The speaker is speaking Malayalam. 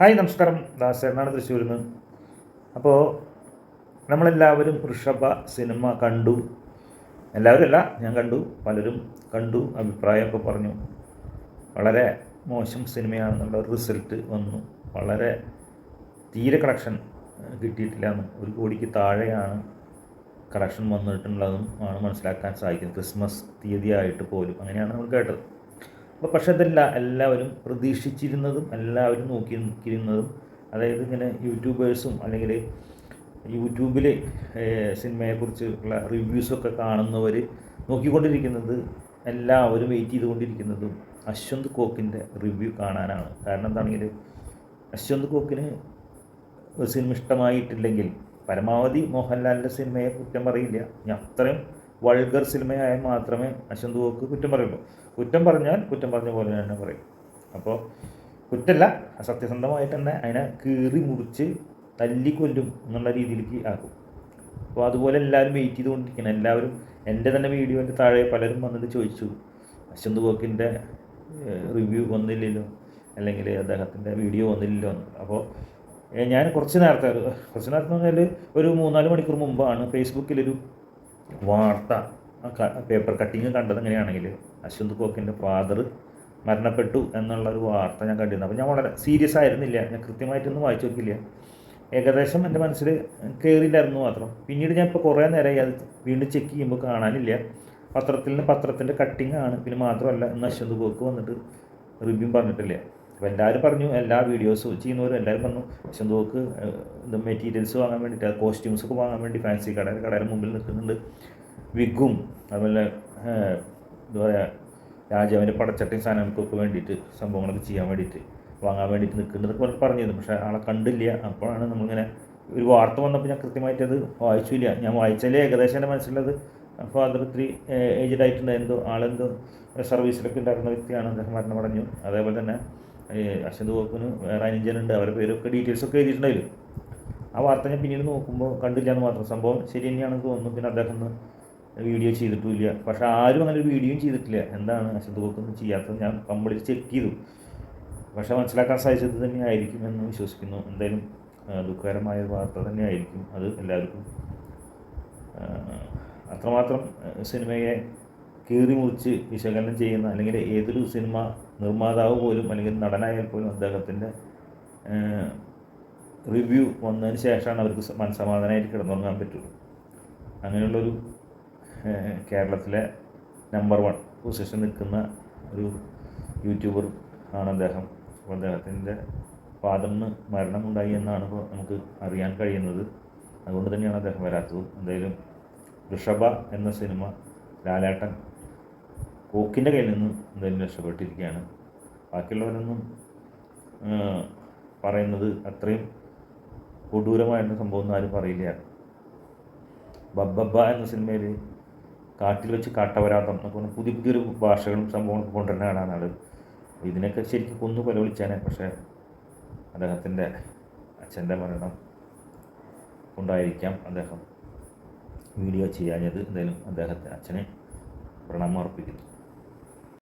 ഹായ് നമസ്കാരം. ദാസേനാണ് തൃശ്ശൂരിൽ നിന്ന് അപ്പോൾ നമ്മളെല്ലാവരും ഋഷഭ സിനിമ കണ്ടു. എല്ലാവരും അല്ല ഞാൻ കണ്ടു. പലരും കണ്ടു. അഭിപ്രായമൊക്കെ പറഞ്ഞു. വളരെ മോശം സിനിമയാണെന്നുള്ള റിസൾട്ട് വന്നു. വളരെ തീരെ കളക്ഷൻ കിട്ടിയിട്ടില്ല ഒരു കോടിക്ക് താഴെയാണ് കളക്ഷൻ വന്നിട്ടുള്ളതും ആണ് മനസ്സിലാക്കാൻ സാധിക്കുന്നത്. ക്രിസ്മസ് തീയതിയായിട്ട് പോലും അങ്ങനെയാണ് നമ്മൾ കേട്ടത്. അപ്പോൾ പക്ഷേ അതല്ല എല്ലാവരും പ്രതീക്ഷിച്ചിരുന്നതും എല്ലാവരും നോക്കി നിൽക്കിയിരുന്നതും അതായത് ഇങ്ങനെ യൂട്യൂബേഴ്സും അല്ലെങ്കിൽ യൂട്യൂബിൽ സിനിമയെക്കുറിച്ചുള്ള റിവ്യൂസൊക്കെ കാണുന്നവർ നോക്കിക്കൊണ്ടിരിക്കുന്നത് എല്ലാവരും വെയിറ്റ് ചെയ്തുകൊണ്ടിരിക്കുന്നതും അശ്വന്ത് കോക്കിന്റെ റിവ്യൂ കാണാനാണ്. കാരണം എന്താണെങ്കിൽ അശ്വന്ത് കോക്കിന് ഒരു സിനിമ ഇഷ്ടമായിട്ടില്ലെങ്കിൽ പരമാവധി മോഹൻലാലിന്റെ സിനിമയെ കുറ്റം പറയില്ല. ഞാൻ അത്രയും വൾഗർ സിനിമയായ മാത്രമേ അശ്വന്ത് ഗോക്ക് കുറ്റം പറയുള്ളൂ. കുറ്റം പറഞ്ഞാൽ കുറ്റം പറഞ്ഞ പോലെ തന്നെ പറയും. അപ്പോൾ കുറ്റല്ല സത്യസന്ധമായിട്ട് തന്നെ അതിനെ കീറി മുറിച്ച് തല്ലിക്കൊല്ലും എന്നുള്ള രീതിയിലേക്ക് ആക്കും. അപ്പോൾ അതുപോലെ എല്ലാവരും വെയിറ്റ് ചെയ്തുകൊണ്ടിരിക്കണം. എല്ലാവരും എന്റെ തന്നെ വീഡിയോന്റെ താഴെ പലരും വന്നിട്ട് ചോദിച്ചു അശ്വന്ത് ഗോക്കിന്റെ റിവ്യൂ വന്നില്ലല്ലോ? അല്ലെങ്കിൽ അദ്ദേഹത്തിന്റെ വീഡിയോ വന്നില്ലല്ലോ? എന്ന് അപ്പോൾ ഞാൻ കുറച്ച് നേരത്തെ കുറച്ച് നേരത്തെ പറഞ്ഞാൽ ഒരു മൂന്നാൽ മണിക്കൂർ മുമ്പാണ് ഫേസ്ബുക്കിലൊരു വാർത്ത പേപ്പർ കട്ടിങ് കണ്ടത് എങ്ങനെയാണെങ്കിൽ അശ്വന്ത് കോക്കിന്റെ ഫാദർ മരണപ്പെട്ടു എന്നുള്ളൊരു വാർത്ത ഞാൻ കണ്ടിരുന്നു. അപ്പോൾ ഞാൻ വളരെ സീരിയസ് ആയിരുന്നില്ല. ഞാൻ കൃത്യമായിട്ടൊന്നും വായിച്ചു നോക്കില്ല ഏകദേശം എന്റെ മനസ്സിൽ കയറിയില്ലായിരുന്നു മാത്രം. പിന്നീട് ഞാൻ ഇപ്പോൾ കുറേ നേരമായി അത് വീണ്ടും ചെക്ക് ചെയ്യുമ്പോൾ കാണാനില്ല. പത്രത്തിൽ നിന്ന് പത്രത്തിന്റെ കട്ടിങ് ആണ്. പിന്നെ മാത്രമല്ല ഇന്ന് അശ്വന്ത് കോക്ക് വന്നിട്ട് റിവ്യൂ പറഞ്ഞിട്ടില്ല. അപ്പോൾ എല്ലാവരും പറഞ്ഞു എല്ലാ വീഡിയോസും ചെയ്യുന്നവരും എല്ലാവരും പറഞ്ഞു നോക്ക് ഇത് മെറ്റീരിയൽസ് വാങ്ങാൻ വേണ്ടിയിട്ട് കോസ്റ്റ്യൂംസ് ഒക്കെ വാങ്ങാൻ വേണ്ടി ഫാൻസി കട കടയുടെ മുമ്പിൽ നിൽക്കുന്നുണ്ട്. വിഗും അതുപോലെ എന്താ പറയുക രാജാവിന്റെ പടച്ചട്ടയും സാധനങ്ങൾക്കൊക്കെ വേണ്ടിയിട്ട് സംഭവങ്ങളൊക്കെ ചെയ്യാൻ വേണ്ടിയിട്ട് വാങ്ങാൻ വേണ്ടിയിട്ട് നിൽക്കുന്നതൊക്കെ പറഞ്ഞിരുന്നു. പക്ഷേ ആളെ കണ്ടില്ല. അപ്പോഴാണ് നമ്മളിങ്ങനെ ഒരു വാർത്ത വന്നപ്പോൾ ഞാൻ കൃത്യമായിട്ട് അത് വായിച്ചില്ല. ഞാൻ വായിച്ചാലേ ഏകദേശം എന്റെ മനസ്സിലുള്ളത് ഫാദർ ഇത്തിരി ഏജ്ഡ് ആയിട്ടുണ്ടായിരുന്നു. ആളെന്തോ സർവീസിലൊക്കെ ഉണ്ടായിരുന്ന വ്യക്തിയാണ്. അദ്ദേഹം പറഞ്ഞു അതേപോലെ തന്നെ അശ്വന്ത് കോപ്പിന് വേറെ അനുജനുണ്ട്. അവരുടെ പേരൊക്കെ ഡീറ്റെയിൽസൊക്കെ എഴുതിയിട്ടുണ്ടായിരുന്നു ആ വാർത്ത ഞാൻ പിന്നീട് നോക്കുമ്പോൾ കണ്ടില്ല മാത്രം. സംഭവം ശരി തന്നെയാണെന്ന് തോന്നുന്നു. പിന്നെ അദ്ദേഹം വീഡിയോ ചെയ്തിട്ടുമില്ല. പക്ഷേ ആരും അങ്ങനെ ഒരു വീഡിയോയും ചെയ്തിട്ടില്ല. എന്താണ് അശ്വന്ത് കോക്കൊന്നും ചെയ്യാത്തത്? ഞാൻ കംപ്ലീറ്റ് ചെക്ക് ചെയ്തു. പക്ഷേ മനസ്സിലാക്കാൻ സാധിച്ചത് തന്നെ ആയിരിക്കും എന്ന് വിശ്വസിക്കുന്നു. എന്തായാലും ദുഃഖകരമായ വാർത്ത തന്നെ ആയിരിക്കും. അത് എല്ലാവർക്കും അത്രമാത്രം സിനിമയെ കീറി മുറിച്ച് വിശകലനം ചെയ്യുന്ന അല്ലെങ്കിൽ ഏതൊരു സിനിമ നിർമ്മാതാവ് പോലും അല്ലെങ്കിൽ നടനായാൽ പോലും അദ്ദേഹത്തിന്റെ റിവ്യൂ വന്നതിന് ശേഷമാണ് അവർക്ക് മനസ്സമാധാനമായിട്ട് കിടന്നുറങ്ങാൻ പറ്റുള്ളൂ. അങ്ങനെയുള്ളൊരു കേരളത്തിലെ നമ്പർ വൺ പൊസിഷൻ നിൽക്കുന്ന ഒരു യൂട്യൂബർ ആണ് അദ്ദേഹം. അപ്പോൾ അദ്ദേഹത്തിന്റെ പാദം മരണമുണ്ടായി എന്നാണ് ഇപ്പോൾ നമുക്ക് അറിയാൻ കഴിയുന്നത്. അതുകൊണ്ട് തന്നെയാണ് അദ്ദേഹം വരാത്തത്. എന്തായാലും ഋഷഭ എന്ന സിനിമ ലാലേട്ടൻ കോക്കിന്റെ കയ്യിൽ നിന്ന് എന്തായാലും രക്ഷപ്പെട്ടിരിക്കുകയാണ്. ബാക്കിയുള്ളവരൊന്നും പറയുന്നത് അത്രയും കൊടൂരമായിരുന്ന സംഭവം ഒന്നും ആരും പറയില്ല. ബബ്ബബ്ബ എന്ന സിനിമയിൽ കാട്ടിൽ വെച്ച് കാട്ടവരാതം എന്നൊക്കെ പറഞ്ഞാൽ പുതിയ പുതിയൊരു ഭാഷകളും സംഭവങ്ങളൊക്കെ കൊണ്ടുവരുന്നതാണ് ആൾ ഇതിനൊക്കെ ശരിക്കും കൊന്നു വിളിച്ചാനെ പക്ഷേ അദ്ദേഹത്തിന്റെ അച്ഛന്റെ മരണം കൊണ്ടായിരിക്കാം അദ്ദേഹം വീഡിയോ ചെയ്യാഞ്ഞത്. എന്തായാലും അദ്ദേഹത്തെ അച്ഛനെ പ്രണാമം അർപ്പിക്കുന്നു.